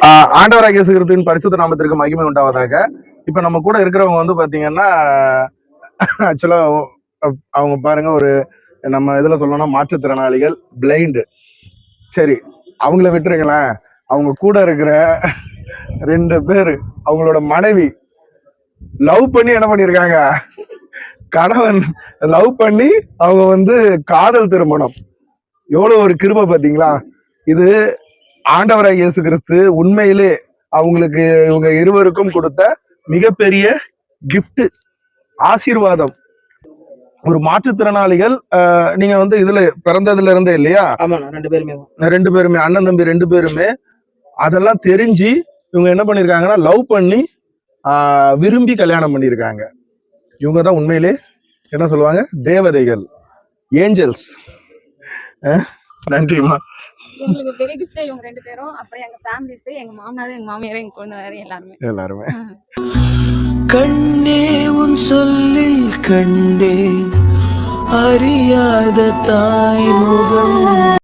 ஆண்டவராக ஆண்டவராகிய பரிசுத்த நாமத்திற்கு மகிமை உண்டாவதாக. இப்ப நம்ம கூட இருக்கிறவங்க வந்து பாத்தீங்கன்னா ஆக்சுவலா அவங்க பாருங்க ஒரு நம்ம இதுல சொல்லணும்னா மாற்றுத்திறனாளிகள் பிளைண்டு சரி அவங்கள விட்டுருங்களேன். அவங்க கூட இருக்கிற ரெண்டு பேர் அவங்களோட மனைவி லவ் பண்ணி என்ன பண்ணிருக்காங்க? கணவன் லவ் பண்ணி அவங்க வந்து காதல் திருமணம். எவ்வளவு ஒரு கிருபை பாத்தீங்களா? இது ஆண்டவராய் இயேசு கிறிஸ்து உண்மையிலே அவங்களுக்கு இவங்க இருவருக்கும் கொடுத்த மிகப்பெரிய gift ஆசீர்வாதம். ஒரு மாற்றுத்திறனாளிகள் நீங்க வந்து இதுல பிறந்ததுல இருந்தே இல்லையா ரெண்டு பேருமே. ரெண்டு பேருமே அண்ணன் தம்பி ரெண்டு பேருமே. அதெல்லாம் தெரிஞ்சு இவங்க என்ன பண்ணிருக்காங்கன்னா லவ் பண்ணி விரும்பி கல்யாணம் பண்ணியிருக்காங்க இவங்க தான் உண்மையிலே என்ன சொல்லுவாங்க? தேவதைகள் ஏஞ்சல்ஸ். நன்றிம்மா. எங்களுக்கு பெரிய கிஃப்ட் இவங்க ரெண்டு பேரும் அப்புறம் எங்க ஃபேமிலிஸ் எங்க மாமனார் எங்க மாமியார் எங்க குழந்தை எல்லாருமே. எல்லாருமே. கண்ணே உன் சொல்லில் கண்டே அறியாத தாய் முகம்.